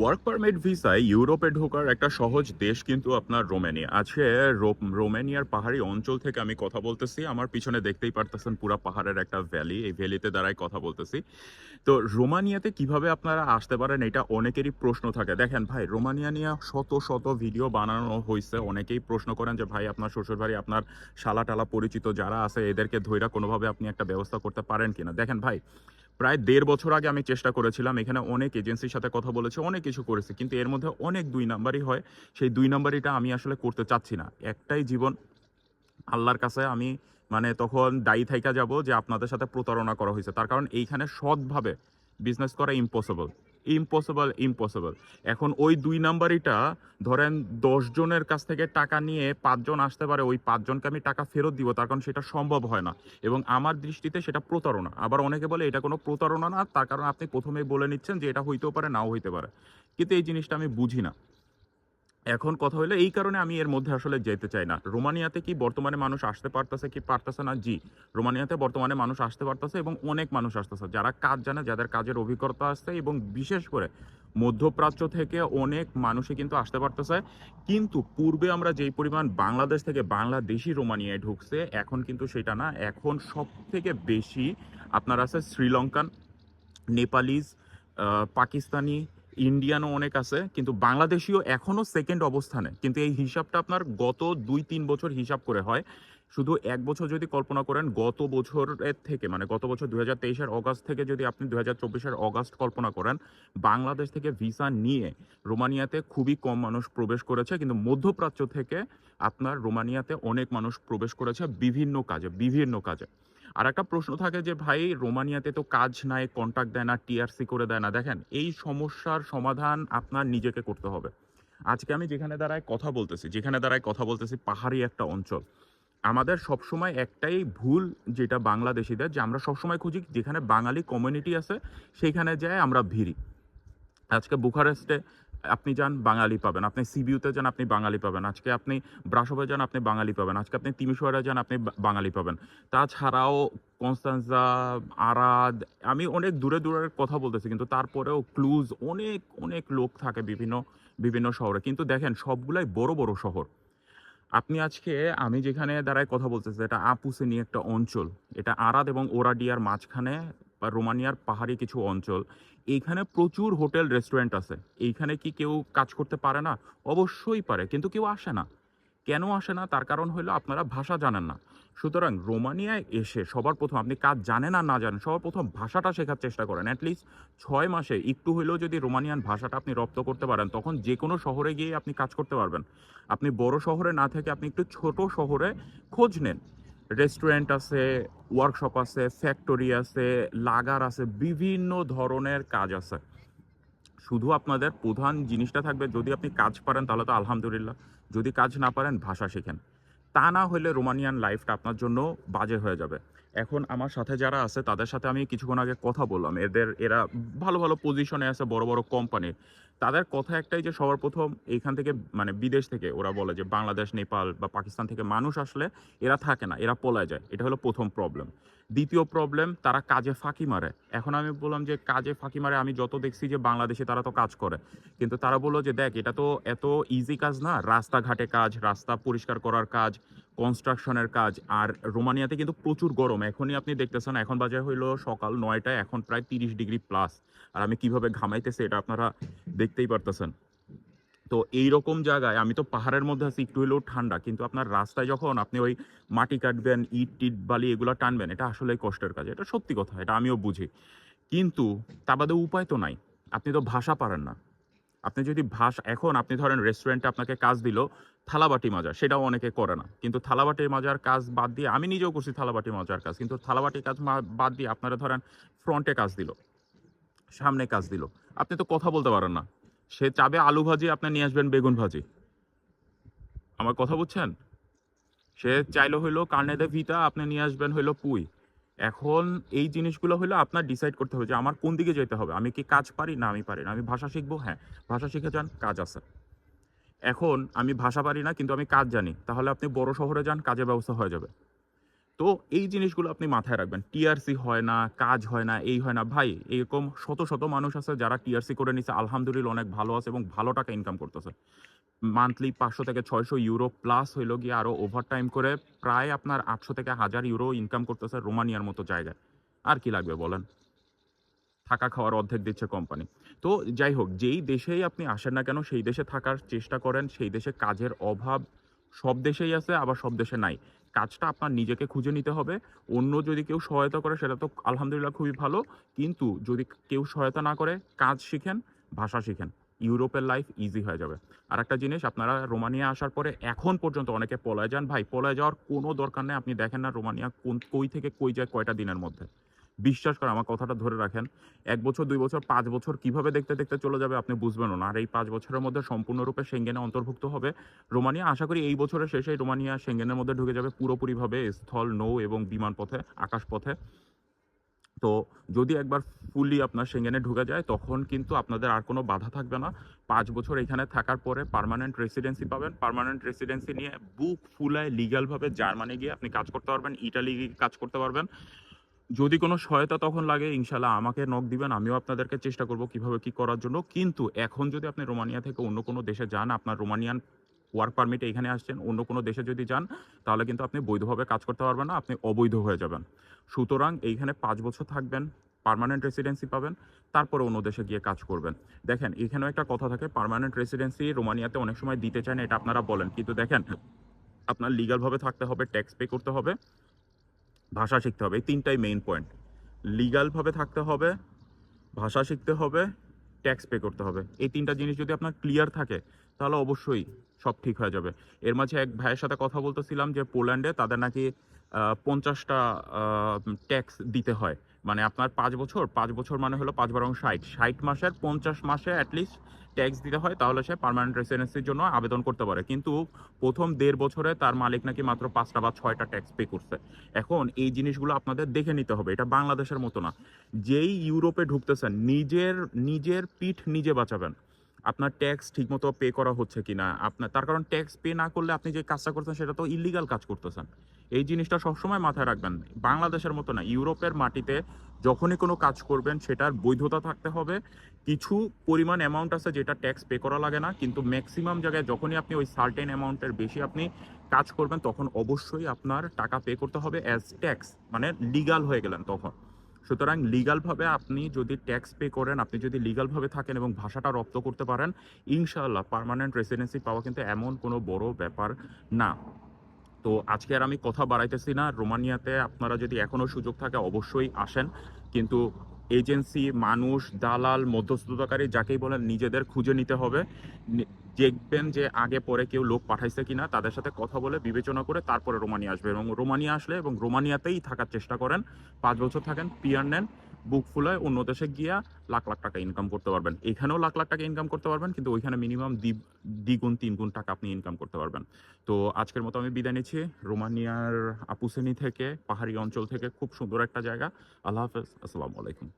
Work permit ভিসায় ইউরোপে ঢোকার একটা সহজ দেশ কিন্তু আপনার রোমানিয়া। আছে রোমানিয়ার পাহাড়ি অঞ্চল থেকে আমি কথা বলতেছি। আমার পিছনে দেখতেই পারতেছেন পুরা পাহাড়ের একটা ভ্যালি এই ভ্যালিতে দ্বারাই কথা বলতেছি। তো রোমানিয়াতে কীভাবে আপনারা আসতে পারেন এটা অনেকেরই প্রশ্ন থাকে। দেখেন ভাই, রোমানিয়া নিয়ে শত শত ভিডিও বানানো হয়েছে অনেকেই প্রশ্ন করেন যে, ভাই, আপনার শ্বশুর বাড়ি আপনার শালা টালা পরিচিত যারা আছে, এদেরকে ধৈরা কোনোভাবে আপনি একটা ব্যবস্থা করতে পারেন কিনা? দেখেন ভাই প্রায় দেড় বছর আগে আমি চেষ্টা করেছিলাম, এখানে অনেক এজেন্সির সাথে কথা বলেছি, অনেক কিছু করেছি, কিন্তু এর মধ্যে অনেক দুই নাম্বারই হয়। সেই দুই নাম্বারিটা আমি আসলে করতে চাচ্ছি না। একটাই জীবন আল্লাহর কাছে আমি মানে তখন দায়ী থাইকা যাব যে আপনাদের সাথে প্রতারণা করা হয়েছে। তার কারণ এইখানে সৎভাবে বিজনেস করা ইম্পসিবল ইম্পসিবল ইম্পসিবল এখন ওই দুই নাম্বারিটা, ধরেন জনের কাছ থেকে টাকা নিয়ে পাঁচজন আসতে পারে, ওই পাঁচজনকে আমি টাকা ফেরত দিব, তার কারণ সেটা সম্ভব হয় না। এবং আমার দৃষ্টিতে সেটা প্রতারণা। আবার অনেকে বলে, এটা কোনো প্রতারণা না। তার কারণ আপনি প্রথমেই বলে নিচ্ছেন যে এটা হইতেও পারে, নাও হইতে পারে। কিন্তু এই জিনিসটা আমি বুঝি না। এখন কথা হলো এই কারণে আমি এর মধ্যে আসলে যেতে চাই না। রোমানিয়াতে কি বর্তমানে মানুষ আসতে পারতেছে কি পারতেছে না? জি, রোমানিয়াতে বর্তমানে মানুষ আসতে পারতেছে এবং অনেক মানুষ আসতেছে। যারা কাজ জানে, যাদের কাজের অভিজ্ঞতা আছে এবং বিশেষ করে মধ্যপ্রাচ্য থেকে অনেক মানুষই কিন্তু আসতে পারতেছে। কিন্তু পূর্বে আমরা যেই পরিমাণ বাংলাদেশ থেকে বাংলাদেশি রোমানিয়ায় ঢুকছে, এখন কিন্তু সেটা না। এখন সব থেকে বেশি আপনার আছে শ্রীলঙ্কান, নেপালিজ পাকিস্তানি ইন্ডিয়ানও অনেক আছে, কিন্তু বাংলাদেশিও এখনও সেকেন্ড অবস্থানে। কিন্তু এই হিসাবটা আপনার গত দুই তিন বছর হিসাব করে হয়। শুধু এক বছর যদি কল্পনা করেন, গত বছরের থেকে মানে গত বছর দু হাজার তেইশের অগাস্ট থেকে যদি আপনি দু হাজার চব্বিশের অগাস্ট কল্পনা করেন, বাংলাদেশ থেকে ভিসা নিয়ে রোমানিয়াতে খুবই কম মানুষ প্রবেশ করেছে, কিন্তু মধ্যপ্রাচ্য থেকে আপনার রোমানিয়াতে অনেক মানুষ প্রবেশ করেছে বিভিন্ন কাজে বিভিন্ন কাজে। আর একটা প্রশ্ন থাকে যে, ভাই, রোমানিয়াতে তো কাজ নাই কন্ট্যাক্ট দেয় না টিআরসি করে দেয় না। দেখেন, এই সমস্যার সমাধান আপনার নিজেকে করতে হবে। আজকে আমি যেখানে দাঁড়ায় কথা বলতেছি, যেখানে দাঁড়ায় কথা বলতেছি পাহাড়ি একটা অঞ্চল। আমাদের সবসময় একটাই ভুল যেটা বাংলাদেশিদের, যে আমরা সবসময় খুঁজি যেখানে বাঙালি কমিউনিটি আছে, সেইখানে যায় আমরা ভিড়ি। আজকে বুখারেস্টে আপনি যান, বাঙালি পাবেন। আপনি সিবিউতে যান, আপনি বাঙালি পাবেন। আজকে আপনি ব্রাসবে যান, আপনি বাঙালি পাবেন। আজকে আপনি তিমিশোয়ারে যান, আপনি বাঙালি পাবেন। তাছাড়াও কনস্টান্সা আরাদ, আমি অনেক দূরে দূরের কথা বলতেছি, কিন্তু তারপরেও ক্লুজ অনেক অনেক লোক থাকে বিভিন্ন বিভিন্ন শহরে। কিন্তু দেখেন, সবগুলাই বড় বড় শহর। আপনি আজকে আমি যেখানে দাঁড়ায় কথা বলতেছি, এটা আপুসে নিয়ে একটা অঞ্চল। এটা আরাদ এবং ওরাডিয়ার মাঝখানে বা রোমানিয়ার পাহাড়ি কিছু অঞ্চল। এইখানে প্রচুর হোটেল, রেস্টুরেন্ট আছে। এইখানে কি কেউ কাজ করতে পারে না? অবশ্যই পারে, কিন্তু কেউ আসে না। কেন আসে না? তার কারণ হলো আপনারা ভাষা জানেন না। সুতরাং রোমানিয়ায় এসে সবার প্রথম, আপনি কাজ জানেন আর না জানেন, সবার প্রথম ভাষাটা শেখার চেষ্টা করেন। অ্যাটলিস্ট ছয় মাসে, একটু হলেও যদি রোমানিয়ান ভাষাটা আপনি রপ্ত করতে পারেন, তখন যে কোনো শহরে গিয়ে আপনি কাজ করতে পারবেন। আপনি বড় শহরে না থেকে আপনি একটু ছোট শহরে খোঁজ নেন। রেস্টুরেন্ট আছে ওয়ার্কশপ আছে ফ্যাক্টরি আছে লাগার আছে, বিভিন্ন ধরনের কাজ আছে। শুধু আপনাদের প্রধান জিনিসটা থাকবে, যদি আপনি কাজ পারেন তাহলে তো আলহামদুলিল্লাহ। যদি কাজ না পারেন, ভাষা শেখেন। তা না হলে রোমানিয়ান লাইফটা আপনার জন্য বাজে হয়ে যাবে। এখন আমার সাথে যারা আছে, তাদের সাথে আমি কিছুক্ষণ আগে কথা বললাম। এদের, এরা ভালো ভালো পজিশনে আছে, বড় বড় কোম্পানি তাদের কথা একটাই যে সবার প্রথম এইখান থেকে মানে বিদেশ থেকে ওরা বলে যে বাংলাদেশ, নেপাল বা পাকিস্তান থেকে মানুষ আসলে এরা থাকে না, এরা পলায় যায়। এটা হলো প্রথম প্রবলেম দ্বিতীয় প্রবলেম তারা কাজে ফাঁকি মারে। এখন আমি বললাম যে কাজে ফাঁকি মারে, আমি যত দেখছি যে বাংলাদেশে তারা তো কাজ করে, কিন্তু তারা বলল যে দেখ, এটা তো এত ইজি কাজ না। রাস্তাঘাটে কাজ, রাস্তা পরিষ্কার করার কাজ কনস্ট্রাকশনের কাজ, আর রোমানিয়াতে কিন্তু প্রচুর গরম। এখনই আপনি দেখতেছেন, এখন বাজার হইল সকাল নয়টায়, এখন প্রায় তিরিশ ডিগ্রি প্লাস আর আমি কীভাবে ঘামাইতেছি এটা আপনারা দেখতেই পারতেছেন। তো এই রকম জায়গায় আমি তো পাহাড়ের মধ্যে আছি, একটু হলেও ঠান্ডা, কিন্তু আপনার রাস্তায় যখন আপনি ওই মাটি কাটবেন, ইট টিট, বালি এগুলো টানবেন, এটা আসলেই কষ্টের কাজ, এটা সত্যি কথা, এটা আমিও বুঝি। কিন্তু তা বাদে উপায় তো নাই, আপনি তো ভাষা পারেন না। আপনি যদি ভাষা, এখন আপনি ধরেন রেস্টুরেন্টে আপনাকে কাজ দিল থালাবাটি মাজা সেটাও অনেকে করে না। কিন্তু থালাবাটি মাজার কাজ বাদ দিয়ে, আমি নিজেও করছি থালাবাটি মাজার কাজ, কিন্তু থালাবাটি কাজ বাদ দিয়ে আপনারা ধরেন ফ্রন্টে কাজ দিল। সামনে কাজ দিল। আপনি তো কথা বলতে পারেন না। সে চাবে আলু ভাজি, আপনি নিয়ে আসবেন বেগুন ভাজি। আমার কথা বুঝছেন? সে চাইলো হইল কার্নেদে ভিটা, আপনি নিয়ে আসবেন হইল পুই। এখন এই জিনিসগুলো হলো আপনার ডিসাইড করতে হবে যে আমার কোন দিকে যেতে হবে। আমি কি কাজ পারি? না, আমি পারি না। আমি ভাষা শিখব? হ্যাঁ ভাষা শিখে যান, কাজ আছে। এখন আমি ভাষা পারি না, কিন্তু আমি কাজ জানি। তাহলে আপনি বড় শহরে যান, কাজের ব্যবস্থা হয়ে যাবে। তো এই জিনিসগুলো আপনি মাথায় রাখবেন। টিআরসি হয় না, কাজ হয় না, এই হয় না। ভাই, এরকম শত শত মানুষ আছে যারা টিআরসি করে নিছে, আলহামদুলিল্লাহ অনেক ভালো আছে এবং ভালো টাকা ইনকাম করতেছে। মান্থলি পাঁচশো থেকে ছয়শো ইউরো প্লাস হইল গিয়ে আরও ওভার টাইম করে প্রায় আপনার আটশো থেকে হাজার ইউরো ইনকাম করতেছে রোমানিয়ার মতো জায়গায়। আর কি লাগবে বলেন? থাকা খাওয়ার অর্ধেক দিচ্ছে কোম্পানি তো যাই হোক, যেই দেশেই আপনি আসেন না কেন, সেই দেশে থাকার চেষ্টা করেন, সেই দেশে কাজের অভাব সব দেশেই আছে, আবার সব দেশে নাই। কাজটা আপনার নিজেকে খুঁজে নিতে হবে। অন্য যদি কেউ সহায়তা করে, সেটা তো আলহামদুলিল্লাহ খুবই ভালো। কিন্তু যদি কেউ সহায়তা না করে, কাজ শিখেন, ভাষা শিখেন, ইউরোপের লাইফ ইজি হয়ে যাবে। আর একটা জিনিস, আপনারা রোমানিয়া আসার পরে এখন পর্যন্ত অনেকে পলায় যান। ভাই, পলায় যাওয়ার কোনো দরকার নেই। আপনি দেখেন না রোমানিয়া কোন, কই থেকে কই যায় কয়টা দিনের মধ্যে। বিশ্বাস করে আমার কথাটা ধরে রাখেন, এক বছর, দুই বছর, পাঁচ বছর কীভাবে দেখতে দেখতে চলে যাবে আপনি বুঝবেনও না। আর এই পাঁচ বছরের মধ্যে সম্পূর্ণরূপে সেঙ্গেনে অন্তর্ভুক্ত হবে রোমানিয়া। আশা করি এই বছরের শেষে রোমানিয়া সেঙ্গেনের মধ্যে ঢুকে যাবে পুরোপুরিভাবে স্থল, নৌ এবং বিমান পথে, আকাশ পথে। তো যদি একবার ফুলি আপনার সেঙ্গেনে ঢুকে যায়, তখন কিন্তু আপনাদের আর কোনো বাধা থাকবে না। পাঁচ বছর এখানে থাকার পরে পার্মানেন্ট রেসিডেন্সি পাবেন। পার্মানেন্ট রেসিডেন্সি নিয়ে বুক ফুলায় লিগ্যালভাবে জার্মানি গিয়ে আপনি কাজ করতে পারবেন ইটালি গিয়ে কাজ করতে পারবেন। যদি কোনো সহায়তা তখন লাগে ইনশাল্লাহ আমাকে নক দিবেন, আমিও আপনাদেরকে চেষ্টা করব কীভাবে কি করার জন্য। কিন্তু এখন যদি আপনি রোমানিয়া থেকে অন্য কোনো দেশে যান, আপনার রোমানিয়ান ওয়ার্ক পারমিটে এখানে আসছেন, অন্য কোনো দেশে যদি যান, তাহলে কিন্তু আপনি বৈধভাবে কাজ করতে পারবেন না, আপনি অবৈধ হয়ে যাবেন। সুতরাং এইখানে পাঁচ বছর থাকবেন পার্মানেন্ট রেসিডেন্সি পাবেন, তারপরে অন্য দেশে গিয়ে কাজ করবেন। দেখেন, এখানেও একটা কথা থাকে পারমানেন্ট রেসিডেন্সি রোমানিয়াতে অনেক সময় দিতে চান এটা আপনারা বলেন। কিন্তু দেখেন, আপনার লিগালভাবে থাকতে হবে ট্যাক্স পে করতে হবে। ভাষা শিখতে হবে, এই তিনটাই মেইন পয়েন্ট লিগালভাবে থাকতে হবে, ভাষা শিখতে হবে ট্যাক্স পে করতে হবে। এই তিনটা জিনিস যদি আপনার ক্লিয়ার থাকে, তাহলে অবশ্যই সব ঠিক হয়ে যাবে। এর মাঝে এক ভাইয়ের সাথে কথা বলতেছিলাম যে পোল্যান্ডে তাদের নাকি পঞ্চাশটা ট্যাক্স দিতে হয়। মানে আপনার পাঁচ বছর পাঁচ বছর মানে হলো পাঁচ বারং ষাট। ষাট মাসের পঞ্চাশ মাসে অ্যাটলিস্ট ট্যাক্স দিতে হয়, তাহলে সে পারমানেন্ট রেসিডেন্সির জন্য আবেদন করতে পারে। কিন্তু প্রথম দেড় বছরে তার মালিক নাকি মাত্র পাঁচটা বা ছয়টা ট্যাক্স পে করছে। এখন এই জিনিসগুলো আপনাদের দেখে নিতে হবে, এটা বাংলাদেশের মতো না। যেই ইউরোপে ঢুকতেছেন, নিজের নিজের পিঠ নিজে বাঁচাবেন। আপনার ট্যাক্স ঠিকমতো পে করা হচ্ছে কি না আপনার, তার কারণ ট্যাক্স পে না করলে আপনি যে কাজটা করতেছেন সেটা তো ইলিগাল কাজ করতেছেন। এই জিনিসটা সবসময় মাথায় রাখবেন। বাংলাদেশের মতো না, ইউরোপের মাটিতে যখনই কোনো কাজ করবেন সেটার বৈধতা থাকতে হবে। কিছু পরিমাণ অ্যামাউন্ট আছে যেটা ট্যাক্স পে করা লাগে না, কিন্তু ম্যাক্সিমাম জায়গায় যখনই আপনি ওই সার্টেন অ্যামাউন্টের বেশি আপনি কাজ করবেন, তখন অবশ্যই আপনার টাকা পে করতে হবে অ্যাজ ট্যাক্স মানে লিগাল হয়ে গেলেন তখন। সুতরাং লিগালভাবে আপনি যদি ট্যাক্স পে করেন, আপনি যদি লিগালভাবে থাকেন এবং ভাষাটা রপ্ত করতে পারেন, ইনশাআল্লাহ পার্মানেন্ট রেসিডেন্সি পাওয়া কিন্তু এমন কোনো বড় ব্যাপার না। তো আজকে আর আমি কথা বাড়াইতেছি না। রোমানিয়াতে আপনারা যদি এখনও সুযোগ থাকে অবশ্যই আসেন। কিন্তু এজেন্সি মানুষ, দালাল, মধ্যস্থতাকারী, যাকেই বলেন, নিজেদের খুঁজে নিতে হবে। দেখবেন যে আগে পরে কেউ লোক পাঠাইছে কিনা, তাদের সাথে কথা বলে বিবেচনা করে তারপরে রোমানিয়া আসবে। এবং রোমানিয়া আসলে এবং রোমানিয়াতেই থাকার চেষ্টা করেন। পাঁচ বছর থাকেন, পিয়ার নেন, বুক ফুলায় অন্য দেশে গিয়া লাখ লাখ টাকা ইনকাম করতে পারবেন। এখানেও লাখ লাখ টাকা ইনকাম করতে পারবেন, কিন্তু ওইখানে মিনিমাম দ্বিগুণ, তিনগুণ টাকা আপনি ইনকাম করতে পারবেন। তো আজকের মতো আমি বিদায় নিচ্ছি। রোমানিয়ার আপুসেনি থেকে, পাহাড়ি অঞ্চল থেকে, খুব সুন্দর একটা জায়গা। আল্লাহ হাফেজ, আসসালামু আলাইকুম।